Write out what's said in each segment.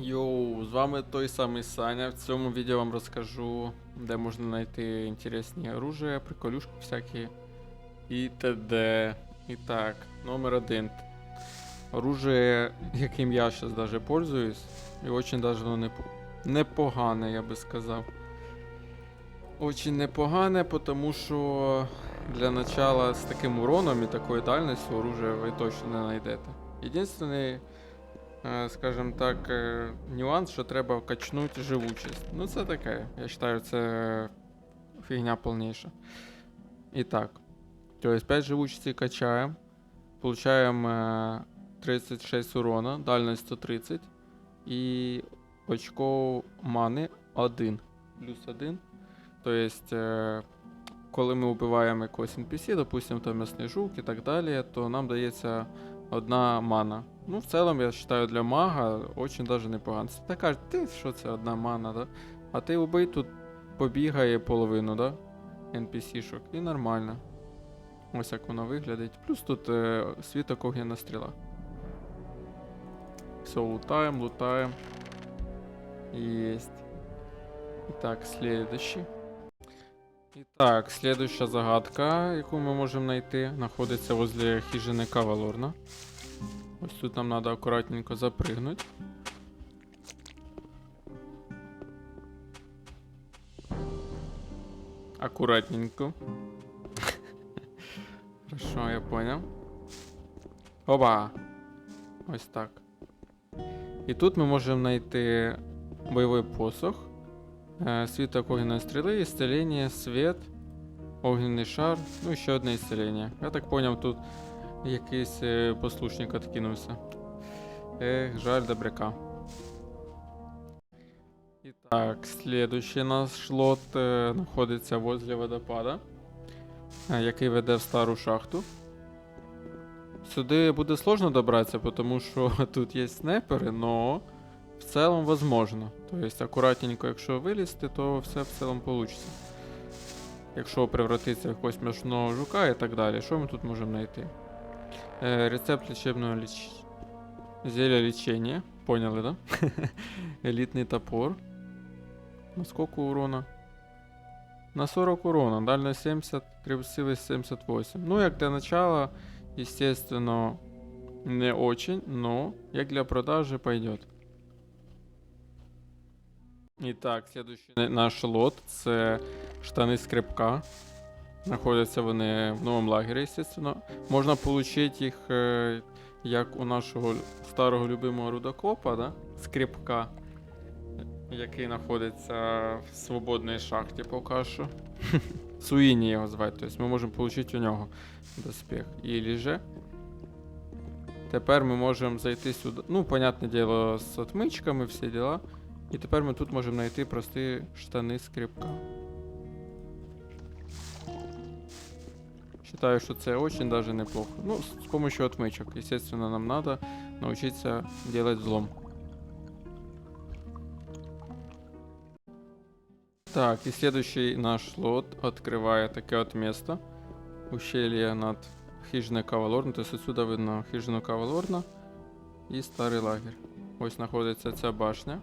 Йоу, з вами той самий Саня. В цьому відео вам розкажу, де можна знайти інтересні оружия, приколюшки всякі і т.д. І так, номер один. Оружие, яким я зараз даже пользуюсь, і очень даже воно непо... непогане, я би сказав. Очень непогане, тому що для начала з таким уроном і такою дальністю оружия ви точно не знайдете. Єдиний е, скажімо так, е, нюанс, що треба качнути живучість. Ну, це таке. Я вважаю, це фігня повніша. І так. Тобто 5 живучості качаємо. Получаємо е, 36 урона, дальність 130. І очко мани 1. Плюс 1. Тобто, е, коли ми вбиваємо якогось NPC, допустимо, там м'ясний жук і так далі, то нам дається одна мана. Ну, в целом, я считаю, для мага очень даже непогано. Це ти кажеш, ти що це одна мана, да? А ти убий тут побігає половину, да? NPC-шок. І нормально. Ось як воно виглядить. Плюс тут е, світок огняна стріла. Все, лутаємо, лутаємо. Єсть. І так, следующий. І так, следующая загадка, яку ми можемо знайти, знаходиться возле хижини Кавалорна. Ось тут нам треба акуратненько запригнути. Акуратненько. Хорошо, я понял. Оба! Ось так. І тут ми можемо знайти бойовий посох, е, світок огненної стріли, ісцелення, світ, огненний шар, ну і ще одне ісцелення. Я так поняв, тут якийсь е, послушник откинувся. Ех, жаль добряка. І так, следующий наш лот е, знаходиться возле водопада, який веде в стару шахту. Сюди буде сложно добратися, тому що тут є снайпери, но в цілому возможно. Тобто акуратненько, якщо вилізти, то все в цілому вийде. Якщо превратиться в якогось м'ясного жука і так далі, що ми тут можемо знайти? Е, рецепт лечебного ліч... зелья лечения. Поняли, да? Елітний топор. На сколько урона? На 40 урона. Дальность 70, крепостивость 78. Ну, як для начала, естественно, не очень, но як для продажи пойдет. Итак, следующий на- наш лот це штани скрипка. Знаходяться вони в новому лагері, естественно. Можна отримати їх е, як у нашого старого любимого рудокопа, да? скрипка, який знаходиться в свободній шахті поки що. Суїні його звати. Тобто ми можемо отримати у нього доспіх. І же. Тепер ми можемо зайти сюди. Ну, понятне діло, з отмичками, всі діла. І тепер ми тут можемо знайти прості штани скрипка. Считаю, что это очень даже неплохо. Ну, с, с помощью отмычек. Естественно, нам надо научиться делать взлом. Так, и следующий наш лот открывает такое вот место. Ущелье над хижиной Кавалорна. То есть отсюда видно хижину Кавалорна і старий лагерь. Ось знаходиться ця башня.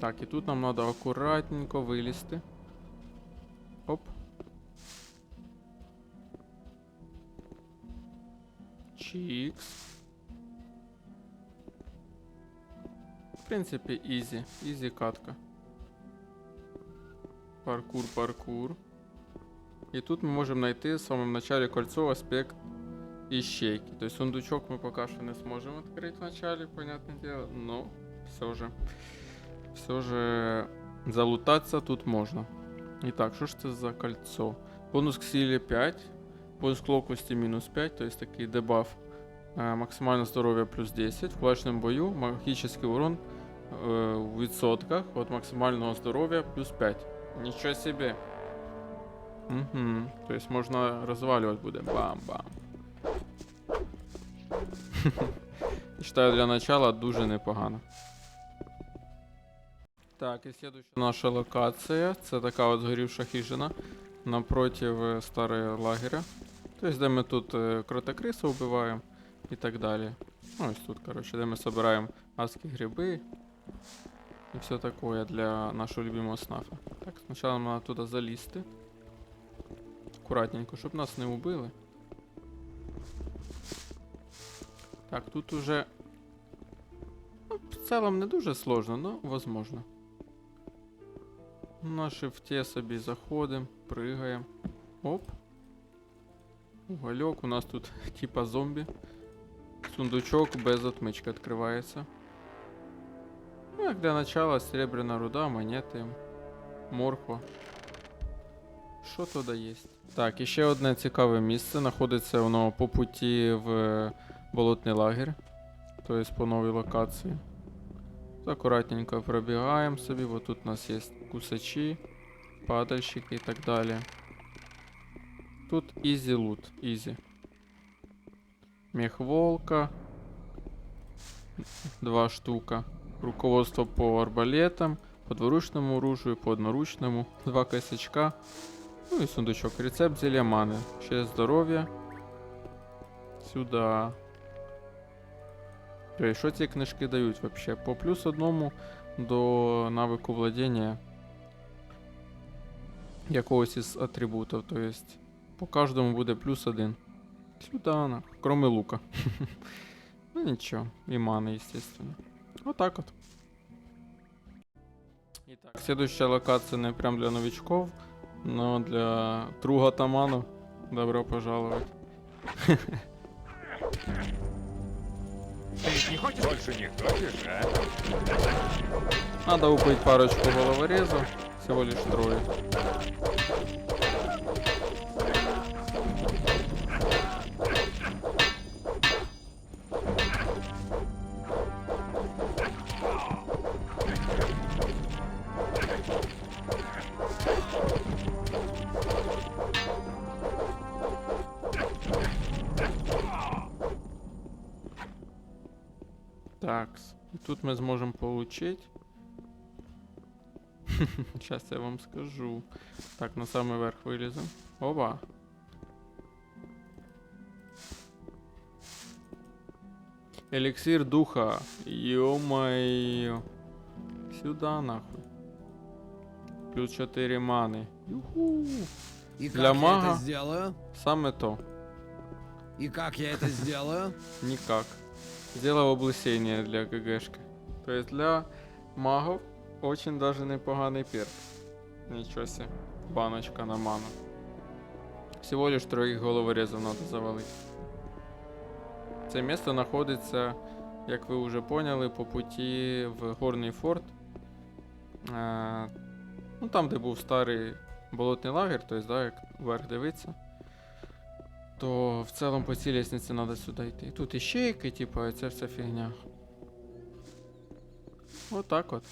Так, і тут нам треба акуратненько вилізти. Оп. Чікс. В принципі, ізі. Ізі катка. Паркур, паркур. І тут ми можемо знайти в самому началі кольцо, аспект ищейки. То есть сундучок мы пока что не сможем открыть в начале, понятное дело, но все же, все же залутаться тут можно. Итак, что ж это за кольцо? Бонус к силе 5, бонус к ловкости минус 5, то есть такий дебаф. Э, максимальное здоровье плюс 10. В кулачном бою магический урон э, в відсотках от максимального здоровья плюс 5. Ничего себе. Угу. То есть можно разваливать будет. Бам-бам. Считаю, для начала дуже непогано. Так, і слідуюча наша локація. Це така от згорівша хижина напротив старого лагеря. Тобто, де ми тут е, кротокриса вбиваємо. і так далі. Ну, ось тут, коротше, де ми збираємо адські гриби і все таке для нашого любимого снафа. Так, спочатку треба туди залізти. Акуратненько, щоб нас не убили. Так, тут уже. Ну, в цілому не дуже сложно, но возможно. На шифте собі заходимо, пригаємо. Оп. Угольок. У нас тут типа зомбі. Сундучок без отмички відкривається. Ну, як для начала серебряна руда, монети, морква. Що туди є? Так, і ще одне цікаве місце. Знаходиться воно по путі в е, болотний лагерь. Тобто по новій локації. Акуратненько пробігаємо собі, бо тут у нас є кусачі, падальщики і так далі. Тут ізі лут, ізі. Мех волка. Два штука. Руководство по арбалетам, по двуручному оружию, по одноручному. Два косячка. Ну і сундучок. Рецепт зелья мани. Ще здоров'я. Сюда. Ой, що ці книжки дають вообще? По плюс одному до навику владіння якогось із атрибутів. То есть по кожному буде плюс один. Сюда. Кроме лука. ну нічого. І мани, естественно. Отак от. Итак, следующая локация не прям для новичков, но для Труга Таману. Добро пожаловать. хочешь? Больше не хочешь, а? Надо убить парочку головорезов, всего лишь трое. Тут мы сможем получить. Сейчас я вам скажу. Так, на самый верх вылезем. Оба. Эликсир духа. Ё-моё. Сюда нахуй. Плюс 4 маны. Юху. И Для как я мага? это сделаю? Саме то. И как я это сделаю? Никак. Сделал облысение для ГГшки. То есть для магов очень даже непоганый перк. Ничего себе. Баночка на ману. Всего лишь троих головорезов надо завалить. Це місто знаходиться, як ви вже поняли, по путі в Горний форт. Е, ну там, де був старий болотний лагер, тобто, да, як вверх дивиться. То в цілому по цій лестниці треба сюди йти. Тут іще типу, і ця вся фігня. Отак от.